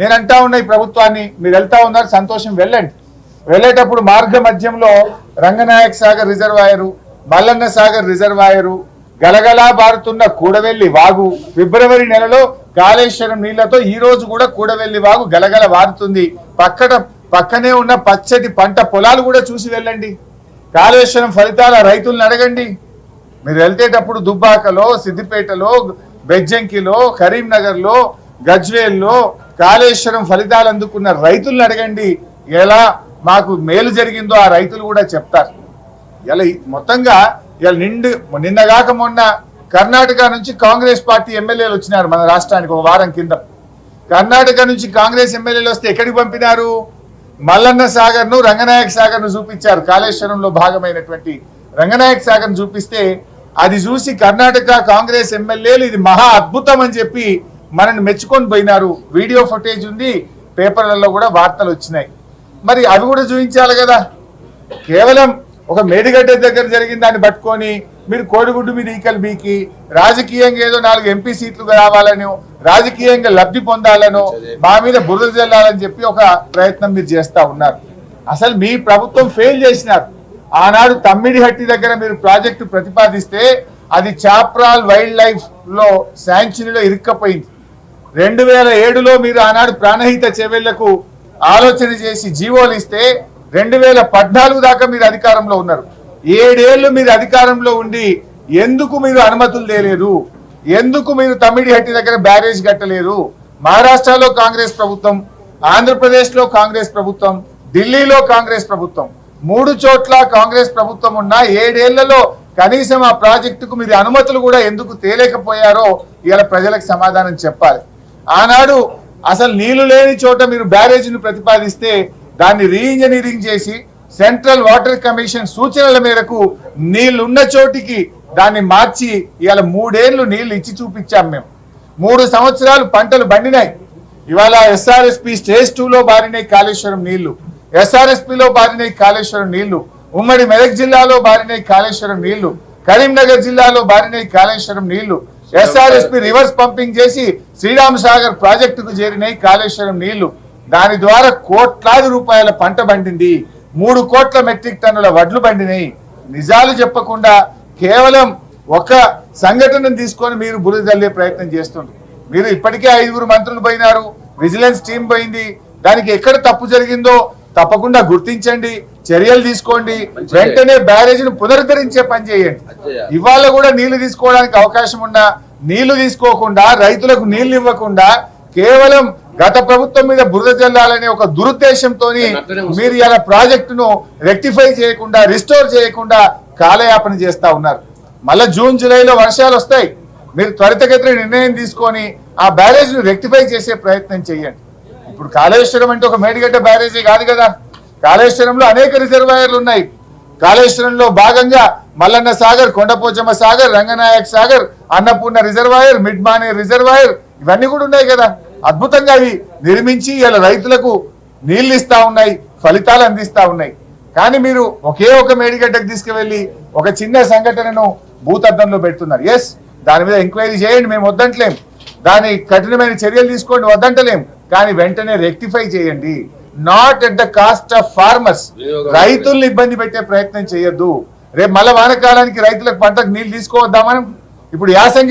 నేను అంటా ఉన్నా ఈ ప్రభుత్వాన్ని మీరు వెళ్తా ఉన్నారు సంతోషం వెళ్ళండి. వెళ్ళేటప్పుడు మార్గ మధ్యంలో రంగనాయక్ సాగర్ రిజర్వాయరు మల్లన్న సాగర్ రిజర్వాయరు గలగలా బారుతున్న కూడవెల్లి వాగు. ఫిబ్రవరి నెలలో కాళేశ్వరం నీళ్ళతో ఈ రోజు కూడా కూడవెల్లి వాగు గలగల వారుతుంది. పక్కన పక్కనే ఉన్న పచ్చటి పంట పొలాలు కూడా చూసి వెళ్ళండి. కాళేశ్వరం ఫలితాల రైతులను అడగండి. మీరు వెళ్తేటప్పుడు దుబ్బాకలో సిద్దిపేటలో బెజ్జంకిలో కరీంనగర్లో గజ్వేల్లో కాళేశ్వరం ఫలితాలు అందుకున్న రైతులను అడగండి. ఎలా మాకు మేలు జరిగిందో ఆ రైతులు కూడా చెప్తారు. ఇలా మొత్తంగా ఇలా నిండు నిన్నగాక మొన్న కర్ణాటక నుంచి కాంగ్రెస్ పార్టీ ఎమ్మెల్యేలు వచ్చినారు మన రాష్ట్రానికి ఒక వారం కింద. కర్ణాటక నుంచి కాంగ్రెస్ ఎమ్మెల్యేలు వస్తే ఎక్కడికి పంపినారు? మల్లన్న సాగర్ను రంగనాయక సాగర్ను చూపించారు. కాళేశ్వరంలో భాగమైనటువంటి రంగనాయక సాగర్ను చూపిస్తే అది చూసి కర్ణాటక కాంగ్రెస్ ఎమ్మెల్యేలు ఇది మహా అద్భుతం అని చెప్పి మనల్ని మెచ్చుకొని పోయినారు. వీడియో ఫుటేజ్ ఉంది. పేపర్లలో కూడా వార్తలు వచ్చినాయి. మరి అవి కూడా చూపించాలి కదా. కేవలం ఒక మేడిగడ్డ దగ్గర జరిగిన దాన్ని పట్టుకొని మీరు కోడిగుడ్డు మీద ఈకలు బీకి రాజకీయంగా ఏదో నాలుగు ఎంపీ సీట్లు రావాలనో రాజకీయంగా లబ్ధి పొందాలనో మా మీద బురద జల్లాలని చెప్పి ఒక ప్రయత్నం మీరు చేస్తా ఉన్నారు. అసలు మీ ప్రభుత్వం ఫెయిల్ చేసినారు. ఆనాడు తమ్మిడిహట్టి దగ్గర మీరు ప్రాజెక్టు ప్రతిపాదిస్తే అది చాప్రాల్ వైల్డ్ లైఫ్లో శాంక్చురీలో ఇరుక్కపోయింది. రెండు వేల ఏడులో మీరు ఆనాడు ప్రాణహిత చెవెళ్ళకు ఆలోచన చేసి జీవోలు ఇస్తే రెండు వేల పద్నాలుగు దాకా మీరు అధికారంలో ఉన్నారు. ఏడేళ్ళు మీరు అధికారంలో ఉండి ఎందుకు మీరు అనుమతులు తేలేదు ఎందుకు మీరు తమ్మిడిహట్టి దగ్గర బ్యారేజ్ కట్టలేరు? మహారాష్ట్రలో కాంగ్రెస్ ప్రభుత్వం ఆంధ్రప్రదేశ్లో కాంగ్రెస్ ప్రభుత్వం ఢిల్లీలో కాంగ్రెస్ ప్రభుత్వం. మూడు చోట్ల కాంగ్రెస్ ప్రభుత్వం ఉన్న ఏడేళ్ళలో కనీసం ఆ ప్రాజెక్టుకు మీరు అనుమతులు కూడా ఎందుకు తేలేకపోయారో ఇవాళ ప్రజలకు సమాధానం చెప్పాలి. ఆనాడు అసలు నీళ్ళు లేని చోట మీరు బ్యారేజీని ప్రతిపాదిస్తే దాన్ని రీఇంజనీరింగ్ చేసి సెంట్రల్ వాటర్ కమిషన్ సూచనల మేరకు నీళ్ళున్న చోటికి దాన్ని మార్చి ఇవాళ మూడేళ్ళు నీళ్ళు ఇచ్చి చూపించాం మేము. మూడు సంవత్సరాలు పంటలు బండినాయి ఇవాళ ఎస్ఆర్ఎస్పి స్టేజ్ టూ లో బారినాయి కాళేశ్వరం నీళ్ళు. ఎస్ఆర్ఎస్పిలో బారినాయి కాళేశ్వరం నీళ్ళు. ఉమ్మడి మెదక్ జిల్లాలో బారినాయి కాళేశ్వరం నీళ్ళు. కరీంనగర్ జిల్లాలో బారినాయి కాళేశ్వరం నీళ్ళు. ఎస్ఆర్ఎస్పి రివర్స్ పంపింగ్ చేసి శ్రీరామ్ సాగర్ ప్రాజెక్టుకు చేరినాయి కాళేశ్వరం నీళ్ళు. దాని ద్వారా కోట్లాది రూపాయల పంట పండింది. మూడు కోట్ల మెట్రిక్ టన్నుల వడ్లు పండినాయి నిజాలు చెప్పకుండా కేవలం ఒక సంఘటనను తీసుకొని మీరు బురద జల్లే ప్రయత్నం చేస్తుండ్రు. మీరు ఇప్పటికే ఐదుగురు మంత్రులు పోయినారు. విజిలెన్స్ టీం పోయింది. దానికి ఎక్కడ తప్పు జరిగిందో తప్పకుండా గుర్తించండి. చర్యలు తీసుకోండి. వెంటనే బ్యారేజీని పునరుద్ధరించే పని చేయండి. ఇవాళ కూడా నీళ్ళు తీసుకోవడానికి అవకాశం ఉన్నా నీళ్ళు తీసుకోకుండా రైతులకు నీళ్ళు ఇవ్వకుండా కేవలం గత ప్రభుత్వం మీద బురద జల్లాలనే ఒక దురుద్దేశంతో మీరు ఇలా ప్రాజెక్టును రెక్టిఫై చేయకుండా రిస్టోర్ చేయకుండా కాలయాపన చేస్తా ఉన్నారు. మళ్ళా జూన్ జూలైలో వర్షాలు వస్తాయి. మీరు త్వరితగతిన నిర్ణయం తీసుకొని ఆ బ్యారేజ్ను రెక్టిఫై చేసే ప్రయత్నం చేయండి. ఇప్పుడు కాళేశ్వరం అంటే ఒక మేడిగడ్డ బ్యారేజీ కాదు కదా. కాళేశ్వరంలో అనేక రిజర్వాయర్లు ఉన్నాయి. కాళేశ్వరంలో భాగంగా Mallanna Sagar Kondapochamma Sagar Ranganayak Sagar Annapurna reservoir mid Manair reservoir ఇవన్నీ కూడా ఉన్నాయి కదా. అద్భుతంగా అవి నిర్మించి ఇలా రైతులకు నీళ్ళు ఇస్తా ఉన్నాయి ఫలితాలు అందిస్తా ఉన్నాయి. కానీ మీరు ఒకే ఒక మేడిగడ్డకు తీసుకువెళ్ళి ఒక చిన్న సంఘటనను భూతద్దంలో పెడుతున్నారు. ఎస్ దాని మీద ఎంక్వైరీ చేయండి మేము వద్దంటలేం. దాని కఠినమైన చర్యలు తీసుకోండి వద్దంటలేం. కానీ వెంటనే రెక్టిఫై చేయండి. Not at the cost of farmers రైతుల్ని ఇబ్బంది పెట్టే ప్రయత్నం చేయొద్దు. రేపు మళ్ళా వానకాలానికి రైతులకు పంటకు నీళ్ళు తీసుకోవద్దా మనం ఇప్పుడు యాసంగి